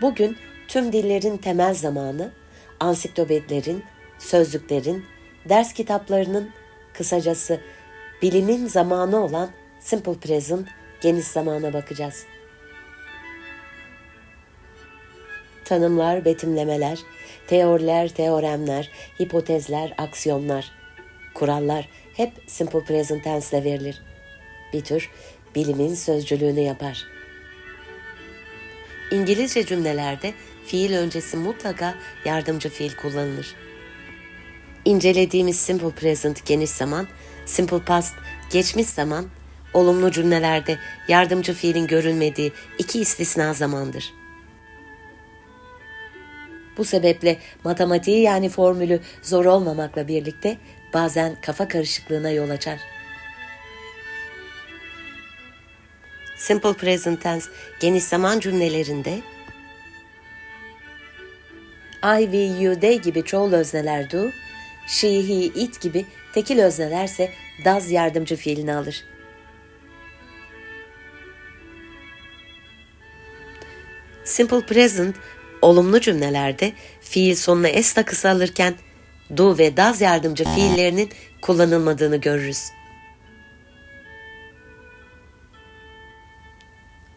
Bugün tüm dillerin temel zamanı, ansiklopedilerin, sözlüklerin, ders kitaplarının, kısacası bilimin zamanı olan Simple Present geniş zamana bakacağız. Tanımlar, betimlemeler, teoriler, teoremler, hipotezler, aksiyonlar, kurallar hep Simple Present Tense ile verilir. Bir tür bilimin sözcülüğünü yapar. İngilizce cümlelerde fiil öncesi mutlaka yardımcı fiil kullanılır. İncelediğimiz simple present geniş zaman, simple past geçmiş zaman, olumlu cümlelerde yardımcı fiilin görülmediği iki istisna zamandır. Bu sebeple matematiği yani formülü zor olmamakla birlikte bazen kafa karışıklığına yol açar. Simple present tense geniş zaman cümlelerinde I, we, you, they gibi çoğul özneler do, she, he, it gibi tekil öznelerse does yardımcı fiilini alır. Simple present olumlu cümlelerde fiil sonuna s takısı alırken do ve does yardımcı fiillerinin kullanılmadığını görürüz.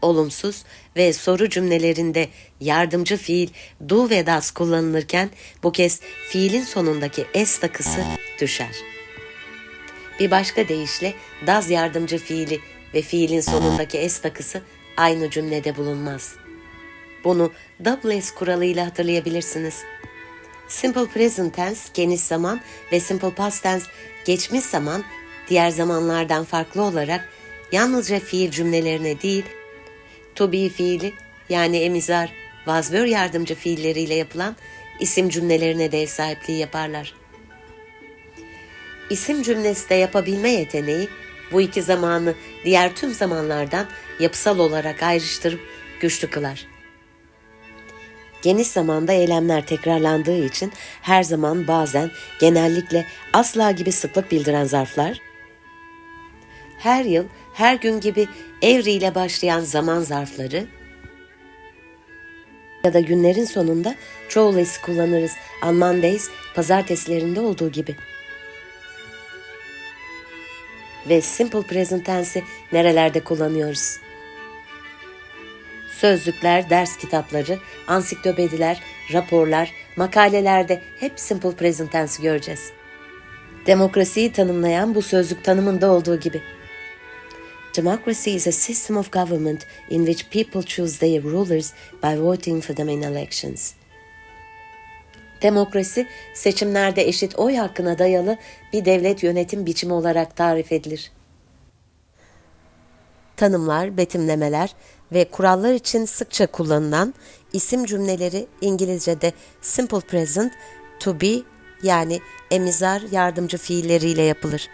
Olumsuz ve soru cümlelerinde yardımcı fiil do ve das kullanılırken bu kez fiilin sonundaki s takısı düşer. Bir başka deyişle das yardımcı fiili ve fiilin sonundaki s takısı aynı cümlede bulunmaz. Bunu double s kuralıyla hatırlayabilirsiniz. Simple present tense geniş zaman ve simple past tense geçmiş zaman diğer zamanlardan farklı olarak yalnızca fiil cümlelerine değil to be fiili yani emizar, vazbör yardımcı fiilleriyle yapılan isim cümlelerine de ev sahipliği yaparlar. İsim cümlesi de yapabilme yeteneği bu iki zamanı diğer tüm zamanlardan yapısal olarak ayrıştırıp güçlü kılar. Geniş zamanda eylemler tekrarlandığı için her zaman bazen genellikle asla gibi sıklık bildiren zarflar, her yıl, her gün gibi evriyle başlayan zaman zarfları ya da günlerin sonunda esi kullanırız. On Mondays, pazartesilerinde olduğu gibi. Ve simple present tense'i nerelerde kullanıyoruz? Sözlükler, ders kitapları, ansiklopediler, raporlar, makalelerde hep simple present tense'i göreceğiz. Demokrasiyi tanımlayan bu sözlük tanımında olduğu gibi. Democracy is a system of government in which people choose their rulers by voting for them in elections. Demokrasi, seçimlerde eşit oy hakkına dayalı bir devlet yönetim biçimi olarak tarif edilir. Tanımlar, betimlemeler ve kurallar için sıkça kullanılan isim cümleleri İngilizce'de simple present, to be yani emizar yardımcı fiilleriyle yapılır.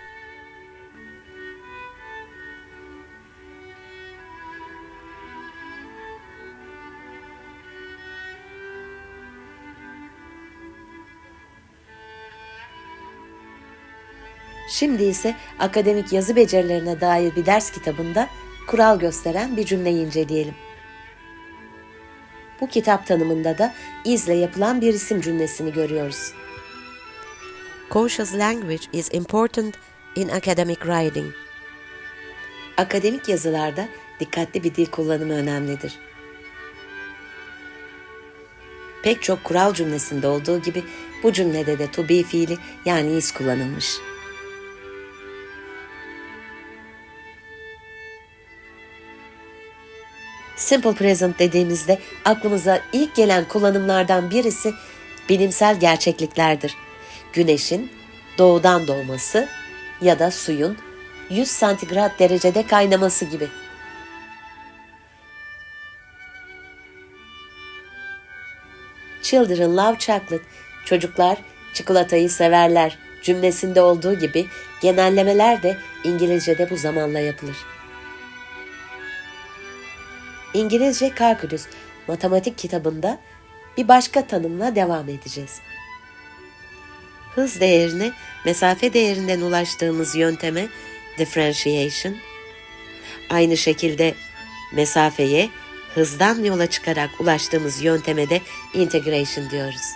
Şimdi ise akademik yazı becerilerine dair bir ders kitabında kural gösteren bir cümleyi inceleyelim. Bu kitap tanımında da izle yapılan bir isim cümlesini görüyoruz. Cautious language is important in academic writing. Akademik yazılarda dikkatli bir dil kullanımı önemlidir. Pek çok kural cümlesinde olduğu gibi bu cümlede de to be fiili yani is kullanılmış. Simple present dediğimizde aklımıza ilk gelen kullanımlardan birisi bilimsel gerçekliklerdir. Güneşin doğudan doğması ya da suyun 100 santigrat derecede kaynaması gibi. Children love chocolate. Çocuklar çikolatayı severler cümlesinde olduğu gibi genellemeler de İngilizce'de bu zamanla yapılır. İngilizce Calculus matematik kitabında bir başka tanımla devam edeceğiz. Hız değerine mesafe değerinden ulaştığımız yönteme differentiation, Aynı şekilde mesafeye hızdan yola çıkarak ulaştığımız yönteme de integration diyoruz.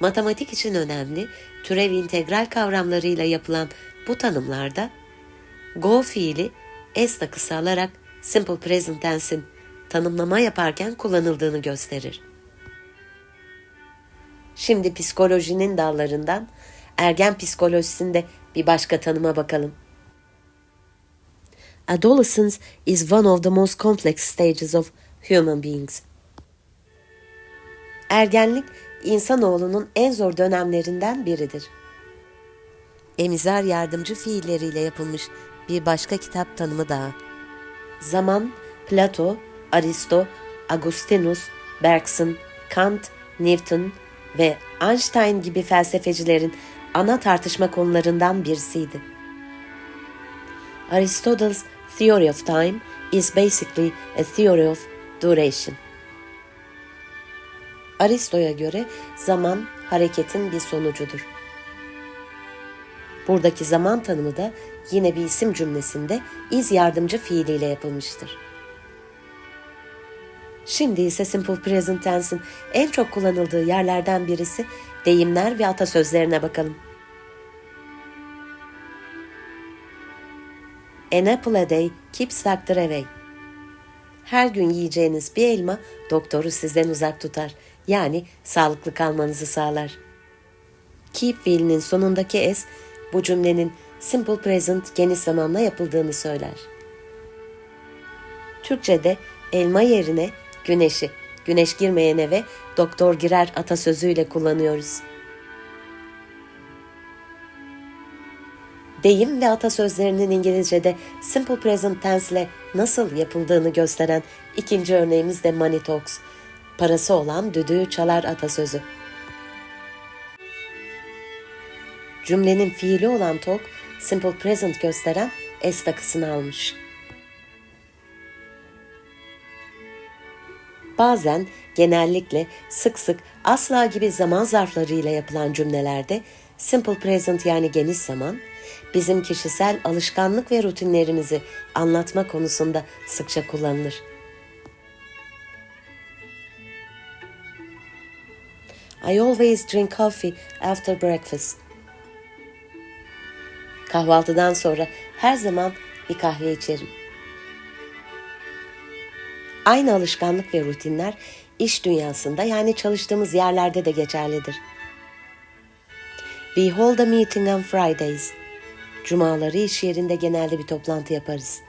Matematik için önemli türev integral kavramlarıyla yapılan bu tanımlarda go fiili s takısı alarak simple present tense'in tanımlama yaparken kullanıldığını gösterir. Şimdi psikolojinin dallarından ergen psikolojisinde bir başka tanıma bakalım. Adolescence is one of the most complex stages of human beings. Ergenlik insanoğlunun en zor dönemlerinden biridir. Emizar yardımcı fiilleriyle yapılmış bir başka kitap tanımı daha. Zaman, Plato, Aristo, Agustinus, Bergson, Kant, Newton ve Einstein gibi felsefecilerin ana tartışma konularından birisiydi. Aristotle's theory of time is basically a theory of duration. Aristo'ya göre zaman hareketin bir sonucudur. Buradaki zaman tanımı da yine bir isim cümlesinde iz yardımcı fiiliyle yapılmıştır. Şimdi ise simple present tense'in en çok kullanıldığı yerlerden birisi deyimler ve atasözlerine bakalım. An apple a day keeps doctor away. Her gün yiyeceğiniz bir elma doktoru sizden uzak tutar. Yani sağlıklı kalmanızı sağlar. Keep fiilinin sonundaki s bu cümlenin simple present geniş zamanla yapıldığını söyler. Türkçe'de elma yerine güneşi, güneş girmeyen eve doktor girer atasözüyle kullanıyoruz. Deyim ve atasözlerinin İngilizce'de simple present tense ile nasıl yapıldığını gösteren ikinci örneğimiz de Money Talks. Parası olan düdüğü çalar atasözü. Cümlenin fiili olan talk, simple present gösteren s takısını almış. Bazen, genellikle, sık sık, asla gibi zaman zarflarıyla yapılan cümlelerde simple present yani geniş zaman, bizim kişisel alışkanlık ve rutinlerimizi anlatma konusunda sıkça kullanılır. I always drink coffee after breakfast. Kahvaltıdan sonra her zaman bir kahve içerim. Aynı alışkanlık ve rutinler iş dünyasında yani çalıştığımız yerlerde de geçerlidir. We hold a meeting on Fridays. Cumaları iş yerinde genelde bir toplantı yaparız.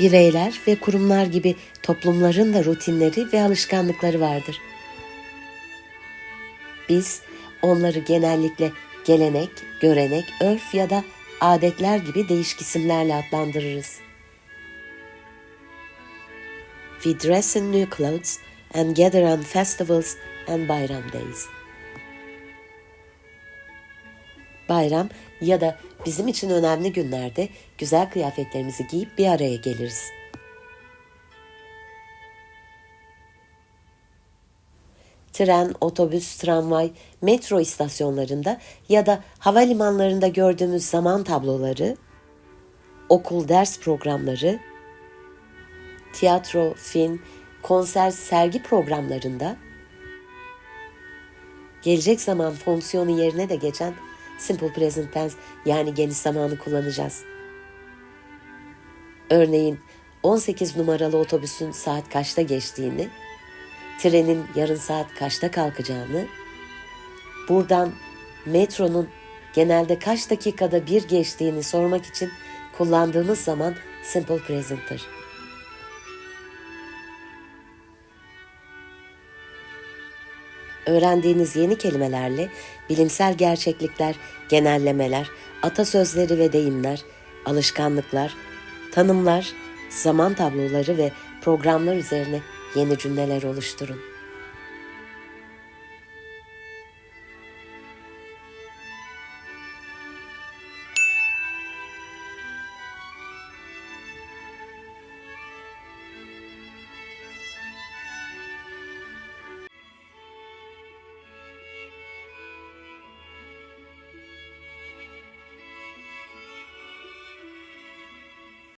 Bireyler ve kurumlar gibi toplumların da rutinleri ve alışkanlıkları vardır. Biz onları genellikle gelenek, görenek, örf ya da adetler gibi değişik isimlerle adlandırırız. We dress in new clothes and gather on festivals and bayram days. Bayram ya da bizim için önemli günlerde güzel kıyafetlerimizi giyip bir araya geliriz. Tren, otobüs, tramvay, metro istasyonlarında ya da havalimanlarında gördüğümüz zaman tabloları, okul ders programları, tiyatro, film, konser, sergi programlarında gelecek zaman fonksiyonu yerine de geçen simple present tense yani geniş zamanı kullanacağız. Örneğin 18 numaralı otobüsün saat kaçta geçtiğini, trenin yarın saat kaçta kalkacağını, buradan metronun genelde kaç dakikada bir geçtiğini sormak için kullandığımız zaman simple present'tır. Öğrendiğiniz yeni kelimelerle bilimsel gerçeklikler, genellemeler, atasözleri ve deyimler, alışkanlıklar, tanımlar, zaman tabloları ve programlar üzerine yeni cümleler oluşturun.